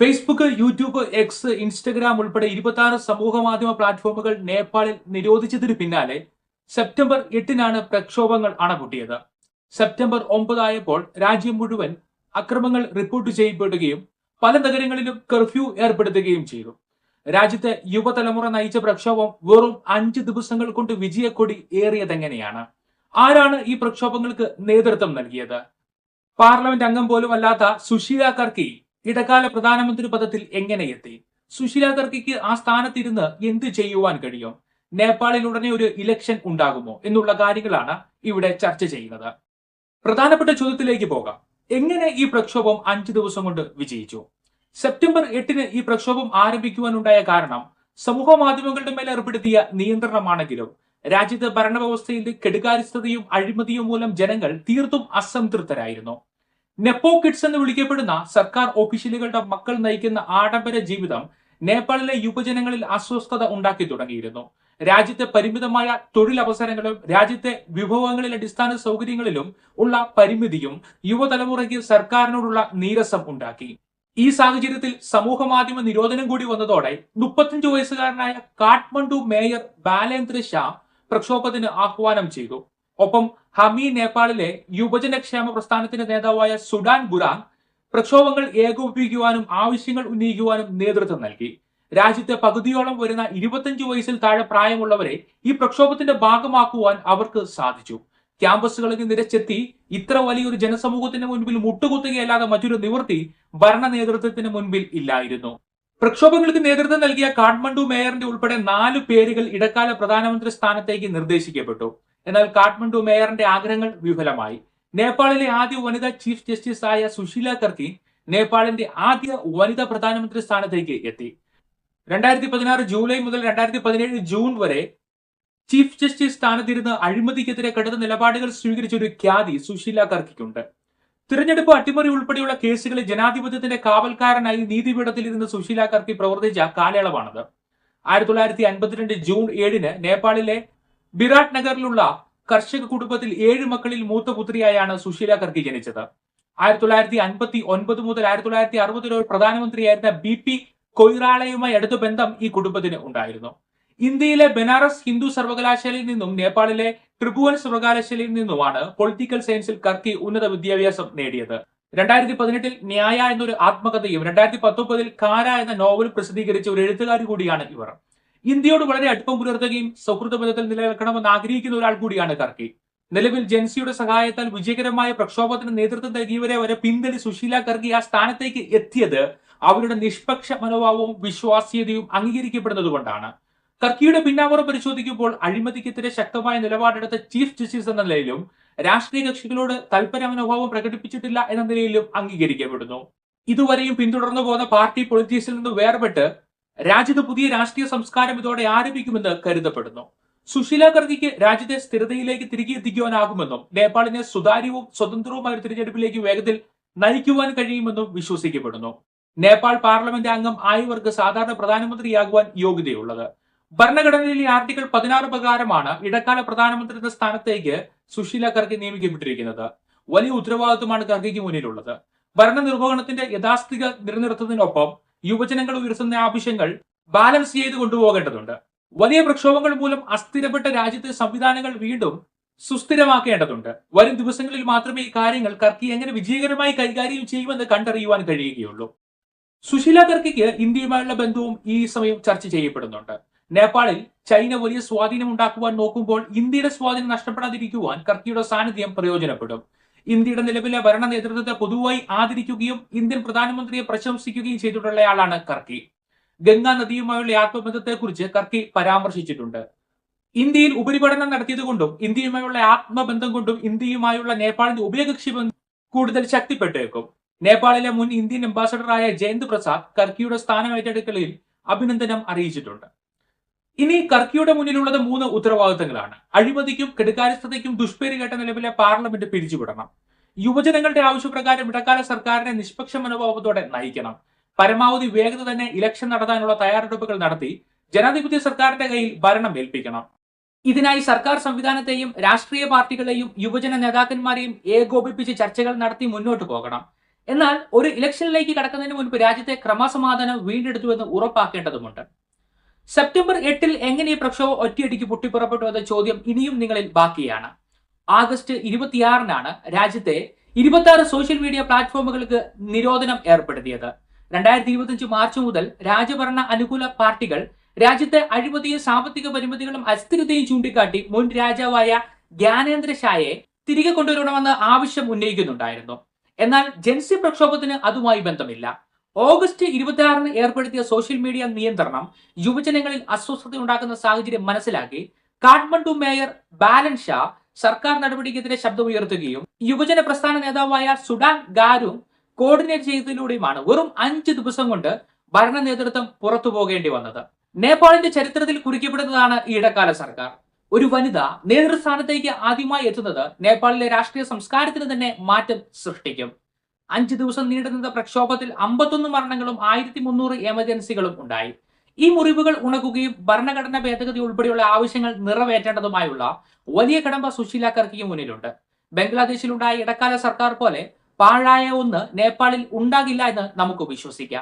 Facebook YouTube X Instagram ഉൾപ്പെടെ ഇരുപത്തി ആറ് സമൂഹ മാധ്യമ പ്ലാറ്റ്ഫോമുകൾ നേപ്പാളിൽ നിരോധിച്ചതിന് പിന്നാലെ സെപ്റ്റംബർ എട്ടിനാണ് പ്രക്ഷോഭങ്ങൾ അണപൊട്ടിയത്. സെപ്റ്റംബർ ഒമ്പതായപ്പോൾ രാജ്യം മുഴുവൻ അക്രമങ്ങൾ റിപ്പോർട്ട് ചെയ്യപ്പെടുകയും പല നഗരങ്ങളിലും കർഫ്യൂ ഏർപ്പെടുത്തുകയും ചെയ്തു. രാജ്യത്തെ യുവതലമുറ നയിച്ച പ്രക്ഷോഭം വെറും അഞ്ച് ദിവസങ്ങൾ കൊണ്ട് വിജയക്കൊടി ഏറിയതെങ്ങനെയാണ്? ആരാണ് ഈ പ്രക്ഷോഭങ്ങൾക്ക് നേതൃത്വം നൽകിയത്? പാർലമെന്റ് അംഗം പോലും അല്ലാത്ത സുശീല കർക്കി ഇടക്കാല പ്രധാനമന്ത്രി പദത്തിൽ എങ്ങനെ എത്തി? സുശീല കർക്കിക്ക് ആ സ്ഥാനത്തിരുന്ന് എന്ത് ചെയ്യുവാൻ കഴിയും? നേപ്പാളിൽ ഉടനെ ഒരു ഇലക്ഷൻ ഉണ്ടാകുമോ എന്നുള്ള കാര്യങ്ങളാണ് ഇവിടെ ചർച്ച ചെയ്യുന്നത്. പ്രധാനപ്പെട്ട ചോദ്യത്തിലേക്ക് പോകാം. എങ്ങനെ ഈ പ്രക്ഷോഭം അഞ്ചു ദിവസം കൊണ്ട് വിജയിച്ചു? സെപ്റ്റംബർ എട്ടിന് ഈ പ്രക്ഷോഭം ആരംഭിക്കുവാനുണ്ടായ കാരണം സമൂഹ മാധ്യമങ്ങളുടെ മേൽ ഏർപ്പെടുത്തിയ നിയന്ത്രണമാണെങ്കിലും രാജ്യത്തെ ഭരണവ്യവസ്ഥയിൽ കെടുകാര്യസ്ഥതയും അഴിമതിയും മൂലം ജനങ്ങൾ തീർത്തും അസംതൃപ്തരായിരുന്നു. നെപ്പോ കിഡ്സ് എന്ന് വിളിക്കപ്പെടുന്ന സർക്കാർ ഓഫീഷ്യലുകളുടെ മക്കൾ നയിക്കുന്ന ആഡംബര ജീവിതം നേപ്പാളിലെ യുവജനങ്ങളിൽ അസ്വസ്ഥത ഉണ്ടാക്കി തുടങ്ങിയിരുന്നു. രാജ്യത്തെ പരിമിതമായ തൊഴിലവസരങ്ങളും രാജ്യത്തെ വിഭവങ്ങളിൽ അടിസ്ഥാന സൗകര്യങ്ങളിലും ഉള്ള പരിമിതിയും യുവതലമുറയ്ക്ക് സർക്കാരിനോടുള്ള നീരസം ഉണ്ടാക്കി. ഈ സാഹചര്യത്തിൽ സമൂഹ മാധ്യമ നിരോധനം കൂടി വന്നതോടെ മുപ്പത്തിയഞ്ച് വയസ്സുകാരനായ കാഠ്മണ്ഡു മേയർ ബാലേന്ദ്ര ഷാ പ്രക്ഷോഭത്തിന് ആഹ്വാനം ചെയ്തു. ഒപ്പം ഹമി നേപ്പാളിലെ യുവജനക്ഷേമ പ്രസ്ഥാനത്തിന്റെ നേതാവായ സുഡാൻ ബുറാൻ പ്രക്ഷോഭങ്ങൾ ഏകോപിപ്പിക്കുവാനും ആവശ്യങ്ങൾ ഉന്നയിക്കുവാനും നേതൃത്വം നൽകി. രാജ്യത്തെ പകുതിയോളം വരുന്ന ഇരുപത്തഞ്ച് വയസ്സിൽ താഴെ പ്രായമുള്ളവരെ ഈ പ്രക്ഷോഭത്തിന്റെ ഭാഗമാക്കുവാൻ അവർക്ക് സാധിച്ചു. ക്യാമ്പസുകളിൽ നിരച്ചെത്തി ഇത്ര വലിയൊരു ജനസമൂഹത്തിന് മുൻപിൽ മുട്ടുകുത്തുകയല്ലാതെ മറ്റൊരു നിവൃത്തി ഭരണ നേതൃത്വത്തിന് മുൻപിൽ ഇല്ലായിരുന്നു. പ്രക്ഷോഭങ്ങൾക്ക് നേതൃത്വം നൽകിയ കാഠ്മണ്ഡു മേയറിന്റെ ഉൾപ്പെടെ നാല് പേരുകൾ ഇടക്കാല പ്രധാനമന്ത്രി സ്ഥാനത്തേക്ക് നിർദ്ദേശിക്കപ്പെട്ടു. എന്നാൽ കാഠ്മണ്ഡു മേയറിന്റെ ആഗ്രഹങ്ങൾ വിഫലമായി. നേപ്പാളിലെ ആദ്യ വനിതാ ചീഫ് ജസ്റ്റിസ് ആയ സുശീല കർത്തി നേപ്പാളിന്റെ ആദ്യ വനിതാ പ്രധാനമന്ത്രി സ്ഥാനത്തേക്ക് എത്തി. രണ്ടായിരത്തി പതിനാറ് ജൂലൈ മുതൽ രണ്ടായിരത്തി പതിനേഴ് ജൂൺ വരെ ചീഫ് ജസ്റ്റിസ് സ്ഥാനത്തിരുന്ന് അഴിമതിക്കെതിരെ കടുത്ത നിലപാടുകൾ സ്വീകരിച്ച ഒരു ഖ്യാതി സുശീല കർക്കിക്കുണ്ട് തിരഞ്ഞെടുപ്പ് അട്ടിമറി ഉൾപ്പെടെയുള്ള കേസുകളിൽ ജനാധിപത്യത്തിന്റെ കാവൽക്കാരനായി നീതിപീഠത്തിൽ ഇരുന്ന് സുശീല കർക്കി പ്രവർത്തിച്ച കാലയളവാണത്. ആയിരത്തി തൊള്ളായിരത്തി അൻപത്തിരണ്ട് ജൂൺ ഏഴിന് നേപ്പാളിലെ ബിരാട് നഗറിലുള്ള കർഷക കുടുംബത്തിൽ ഏഴ് മക്കളിൽ മൂത്ത പുത്രിയായാണ് സുശീല കർക്കി ജനിച്ചത്. ആയിരത്തി തൊള്ളായിരത്തി അൻപത്തി ഒൻപത് മുതൽ ആയിരത്തി തൊള്ളായിരത്തി അറുപതിലെ പ്രധാനമന്ത്രിയായിരുന്ന ബി പി കൊയ്റാളയുമായി അടുത്ത ബന്ധം ഈ കുടുംബത്തിന് ഉണ്ടായിരുന്നു. ഇന്ത്യയിലെ ബനാറസ് ഹിന്ദു സർവകലാശാലയിൽ നിന്നും നേപ്പാളിലെ ത്രിഭുവൻ സർവകലാശാലയിൽ നിന്നുമാണ് പൊളിറ്റിക്കൽ സയൻസിൽ കർക്കി ഉന്നത വിദ്യാഭ്യാസം നേടിയത്. രണ്ടായിരത്തി പതിനെട്ടിൽ ന്യായ എന്നൊരു ആത്മകഥയും രണ്ടായിരത്തി പത്തൊമ്പതിൽ കാര എന്ന നോവൽ പ്രസിദ്ധീകരിച്ച ഒരു എഴുത്തുകാരി കൂടിയാണ് ഇവർ. ഇന്ത്യയോട് വളരെ അടുപ്പം പുലർത്തുകയും സൗഹൃദ ബന്ധത്തിൽ നിലനിൽക്കണമെന്ന് ആഗ്രഹിക്കുന്ന ഒരാൾ കൂടിയാണ് കർക്കി നിലവിൽ ജെൻസിയുടെ സഹായത്താൽ വിജയകരമായ പ്രക്ഷോഭത്തിന് നേതൃത്വം നൽകിയവരെ വരെ പിന്തള്ളി സുശീല കർക്കി ആ സ്ഥാനത്തേക്ക് എത്തിയത് അവരുടെ നിഷ്പക്ഷ മനോഭാവവും വിശ്വാസ്യതയും അംഗീകരിക്കപ്പെടുന്നതുകൊണ്ടാണ്. കർക്കിയുടെ പിന്നാമ്പുറം പരിശോധിക്കുമ്പോൾ അഴിമതിക്കെതിരെ ശക്തമായ നിലപാടെടുത്ത ചീഫ് ജസ്റ്റിസ് എന്ന നിലയിലും രാഷ്ട്രീയ കക്ഷികളോട് തൽപര മനോഭാവം പ്രകടിപ്പിച്ചിട്ടില്ല എന്ന നിലയിലും അംഗീകരിക്കപ്പെടുന്നു. ഇതുവരെയും പിന്തുടർന്നു പോകുന്ന പാർട്ടി പൊളിറ്റിക്സിൽ നിന്ന് വേർപെട്ട് രാജ്യത്ത് പുതിയ രാഷ്ട്രീയ സംസ്കാരം ഇതോടെ ആരംഭിക്കുമെന്ന് കരുതപ്പെടുന്നു. സുശീല കർഗിക്ക് രാജ്യത്തെ സ്ഥിരതയിലേക്ക് തിരികെ എത്തിക്കുവാനാകുമെന്നും നേപ്പാളിനെ സുതാര്യവും സ്വതന്ത്രവുമായ തിരഞ്ഞെടുപ്പിലേക്ക് വേഗത്തിൽ നയിക്കുവാൻ കഴിയുമെന്നും വിശ്വസിക്കപ്പെടുന്നു. നേപ്പാൾ പാർലമെന്റ് അംഗം ആയവർക്ക് സാധാരണ പ്രധാനമന്ത്രിയാകുവാൻ യോഗ്യതയുള്ളത്. ഭരണഘടനയിലെ ആർട്ടിക്കിൾ പതിനാറ് പ്രകാരമാണ് ഇടക്കാല പ്രധാനമന്ത്രി എന്ന സ്ഥാനത്തേക്ക് സുശീല കർഗി നിയമിക്കപ്പെട്ടിരിക്കുന്നത്. വലിയ ഉത്തരവാദിത്വമാണ് കർഗിക്ക് മുന്നിലുള്ളത്. ഭരണനിർവഹണത്തിന്റെ യഥാസ്ഥിക നിലനിർത്തുന്നതിനൊപ്പം യുവജനങ്ങൾ ഉയർത്തുന്ന ആവശ്യങ്ങൾ ബാലൻസ് ചെയ്ത് കൊണ്ടുപോകേണ്ടതുണ്ട്. വലിയ പ്രക്ഷോഭങ്ങൾ മൂലം അസ്ഥിരപ്പെട്ട രാജ്യത്തെ സംവിധാനങ്ങൾ വീണ്ടും സുസ്ഥിരമാക്കേണ്ടതുണ്ട്. വരും ദിവസങ്ങളിൽ മാത്രമേ ഈ കാര്യങ്ങൾ കർക്കി എങ്ങനെ വിജയകരമായി കൈകാര്യം ചെയ്യുമെന്ന് കണ്ടറിയുവാൻ കഴിയുകയുള്ളൂ. സുശീല കർക്കിക്ക് ഇന്ത്യയുമായുള്ള ബന്ധവും ഈ സമയം ചർച്ച ചെയ്യപ്പെടുന്നുണ്ട്. നേപ്പാളിൽ ചൈന വലിയ സ്വാധീനം ഉണ്ടാക്കുവാൻ നോക്കുമ്പോൾ ഇന്ത്യയുടെ സ്വാധീനം നഷ്ടപ്പെടാതിരിക്കുവാൻ കർക്കിയുടെ സാന്നിധ്യം പ്രയോജനപ്പെടും. ഇന്ത്യയുടെ നിലവിലെ ഭരണ നേതൃത്വത്തെ പൊതുവായി ആദരിക്കുകയും ഇന്ത്യൻ പ്രധാനമന്ത്രിയെ പ്രശംസിക്കുകയും ചെയ്തിട്ടുള്ളയാളാണ് കർക്കി. ഗംഗാ നദിയുമായുള്ള ആത്മബന്ധത്തെക്കുറിച്ച് കർക്കി പരാമർശിച്ചിട്ടുണ്ട്. ഇന്ത്യയിൽ ഉപരിപഠനം നടത്തിയതുകൊണ്ടും ഇന്ത്യയുമായുള്ള ആത്മബന്ധം കൊണ്ടും ഇന്ത്യയുമായുള്ള നേപ്പാളിന്റെ ഉഭയകക്ഷി ബന്ധം കൂടുതൽ ശക്തിപ്പെട്ടേക്കും. നേപ്പാളിലെ മുൻ ഇന്ത്യൻ അംബാസഡറായ ജയന്ത് പ്രസാദ് കർക്കിയുടെ സ്ഥാനം ഏറ്റെടുക്കലിൽ അഭിനന്ദനം അറിയിച്ചിട്ടുണ്ട്. ഇനി കർക്കിയുടെ മുന്നിലുള്ളത് മൂന്ന് ഉത്തരവാദിത്തങ്ങളാണ്. അഴിമതിക്കും കെടുകാര്യസ്ഥതയ്ക്കും ദുഷ്പേര് കേട്ട നിലവിലെ പാർലമെന്റ് പിരിച്ചുവിടണം. യുവജനങ്ങളുടെ ആവശ്യപ്രകാരം ഇടക്കാല സർക്കാരിനെ നിഷ്പക്ഷ മനോഭാവത്തോടെ നയിക്കണം. പരമാവധി വേഗത തന്നെ ഇലക്ഷൻ നടത്താനുള്ള തയ്യാറെടുപ്പുകൾ നടത്തി ജനാധിപത്യ സർക്കാരിന്റെ കയ്യിൽ ഭരണം ഏൽപ്പിക്കണം. ഇതിനായി സർക്കാർ സംവിധാനത്തെയും രാഷ്ട്രീയ പാർട്ടികളെയും യുവജന നേതാക്കന്മാരെയും ഏകോപിപ്പിച്ച് ചർച്ചകൾ നടത്തി മുന്നോട്ട് പോകണം. എന്നാൽ ഒരു ഇലക്ഷനിലേക്ക് കടക്കുന്നതിന് മുൻപ് രാജ്യത്തെ ക്രമസമാധാനം വീണ്ടെടുത്തുവെന്ന് ഉറപ്പാക്കേണ്ടതുണ്ട് സെപ്റ്റംബർ എട്ടിൽ എങ്ങനെ ഈ പ്രക്ഷോഭം ഒറ്റയടിക്ക് പൊട്ടിപ്പുറപ്പെട്ടു എന്ന ചോദ്യം ഇനിയും നിങ്ങളിൽ ബാക്കിയാണ്. ആഗസ്റ്റ് ഇരുപത്തിയാറിനാണ് രാജ്യത്തെ ഇരുപത്തി ആറ് സോഷ്യൽ മീഡിയ പ്ലാറ്റ്ഫോമുകൾക്ക് നിരോധനം ഏർപ്പെടുത്തിയത്. രണ്ടായിരത്തി ഇരുപത്തിയഞ്ച് മാർച്ച് മുതൽ രാജഭരണ അനുകൂല പാർട്ടികൾ രാജ്യത്തെ അഴിമതിയും സാമ്പത്തിക പരിമിതികളും അസ്ഥിരതയും ചൂണ്ടിക്കാട്ടി മുൻ രാജാവായ ജ്ഞാനേന്ദ്ര ഷായെ തിരികെ കൊണ്ടുവരണമെന്ന് ആവശ്യം ഉന്നയിക്കുന്നുണ്ടായിരുന്നു. എന്നാൽ ജൻസി പ്രക്ഷോഭത്തിന് അതുമായി ബന്ധമില്ല. ഓഗസ്റ്റ് ഇരുപത്തി ആറിന് ഏർപ്പെടുത്തിയ സോഷ്യൽ മീഡിയ നിയന്ത്രണം യുവജനങ്ങളിൽ അസ്വസ്ഥത ഉണ്ടാക്കുന്ന സാഹചര്യം മനസ്സിലാക്കി കാഠ്മണ്ഡു മേയർ ബാലൻ ഷാ സർക്കാർ നടപടിക്കെതിരെ ശബ്ദമുയർത്തുകയും യുവജന പ്രസ്ഥാന നേതാവായ സുഡാൻ ഗാരും കോർഡിനേറ്റ് ചെയ്തതിലൂടെയുമാണ് വെറും അഞ്ച് ദിവസം കൊണ്ട് ഭരണ നേതൃത്വം പുറത്തു പോകേണ്ടി വന്നത്. നേപ്പാളിന്റെ ചരിത്രത്തിൽ കുറിക്കപ്പെടുന്നതാണ് ഈ ഇടക്കാല സർക്കാർ. ഒരു വനിത നേതൃസ്ഥാനത്തേക്ക് ആദ്യമായി എത്തുന്നത് നേപ്പാളിലെ രാഷ്ട്രീയ സംസ്കാരത്തിന് തന്നെ മാറ്റം സൃഷ്ടിക്കും. അഞ്ച് ദിവസം നീണ്ടുനിന്ന പ്രക്ഷോഭത്തിൽ അമ്പത്തൊന്ന് മരണങ്ങളും ആയിരത്തി മുന്നൂറ് എമർജൻസികളും ഉണ്ടായി. ഈ മുറിവുകൾ ഉണക്കുകയും ഭരണഘടനാ ഭേദഗതി ഉൾപ്പെടെയുള്ള ആവശ്യങ്ങൾ നിറവേറ്റേണ്ടതുമായുള്ള വലിയ കടമ്പ സുശീല കർക്കിക്ക് മുന്നിലുണ്ട്. ബംഗ്ലാദേശിലുണ്ടായ ഇടക്കാല സർക്കാർ പോലെ പാഴായ ഒന്ന് നേപ്പാളിൽ ഉണ്ടാകില്ല എന്ന് നമുക്ക് വിശ്വസിക്കാം.